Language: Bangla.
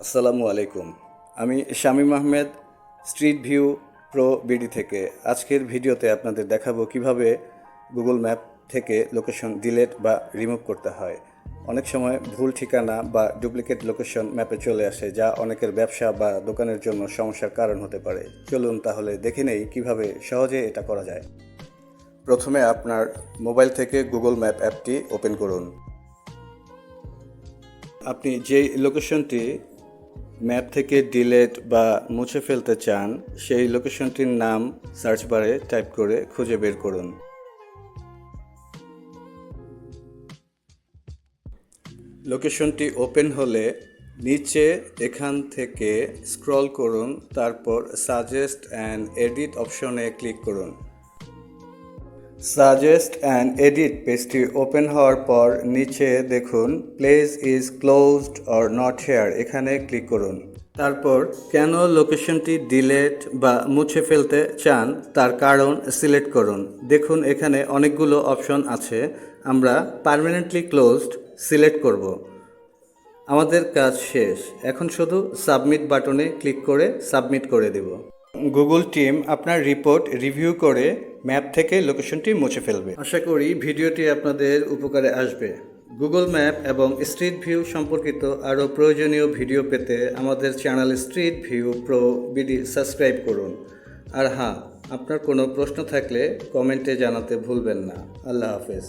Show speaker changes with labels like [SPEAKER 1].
[SPEAKER 1] আসসালামু আলাইকুম। আমি Shamim Ahmed street view pro BD থেকে। আজকের ভিডিওতে আপনাদের দেখাবো কীভাবে গুগল ম্যাপ থেকে লোকেশন ডিলেট বা রিমুভ করতে হয়। অনেক সময় ভুল ঠিকানা বা ডুপ্লিকেট লোকেশন ম্যাপে চলে আসে, যা অনেকের ব্যবসা বা দোকানের জন্য সমস্যার কারণ হতে পারে। চলুন তাহলে দেখে নেই কীভাবে সহজে এটা করা যায়। প্রথমে আপনার মোবাইল থেকে গুগল ম্যাপ অ্যাপটি ওপেন করুন। আপনি যেই লোকেশনটি ম্যাপ থেকে ডিলেট বা মুছে ফেলতে চান, সেই লোকেশনটির নাম সার্চ বারে টাইপ করে খুঁজে বের করুন। লোকেশনটি ওপেন হলে নিচে এখান থেকে স্ক্রল করুন, তারপর সাজেস্ট অ্যান্ড এডিট অপশনে ক্লিক করুন। সাজেস্ট অ্যান্ড এডিট পেজটি ওপেন হওয়ার পর নিচে দেখুন place is closed or not here এখানে ক্লিক করুন। তারপর কেন লোকেশনটি ডিলেট বা মুছে ফেলতে চান, তার কারণ সিলেক্ট করুন। দেখুন, এখানে অনেকগুলো অপশন আছে। আমরা পার্মানেন্টলি ক্লোজড সিলেক্ট করব। আমাদের কাজ শেষ। এখন শুধু সাবমিট বাটনে ক্লিক করে সাবমিট করে দেব। গুগল টিম আপনার রিপোর্ট রিভিউ করে ম্যাপ থেকে লোকেশনটি মুছে ফেলবে। আশা করি ভিডিওটি আপনাদের উপকারে আসবে। গুগল ম্যাপ এবং স্ট্রিট ভিউ সম্পর্কিত আরও প্রয়োজনীয় ভিডিও পেতে আমাদের channel street view pro BD subscribe করুন। আর হ্যাঁ আপনার কোনো প্রশ্ন থাকলে কমেন্টে জানাতে ভুলবেন না। আল্লাহ হাফেজ।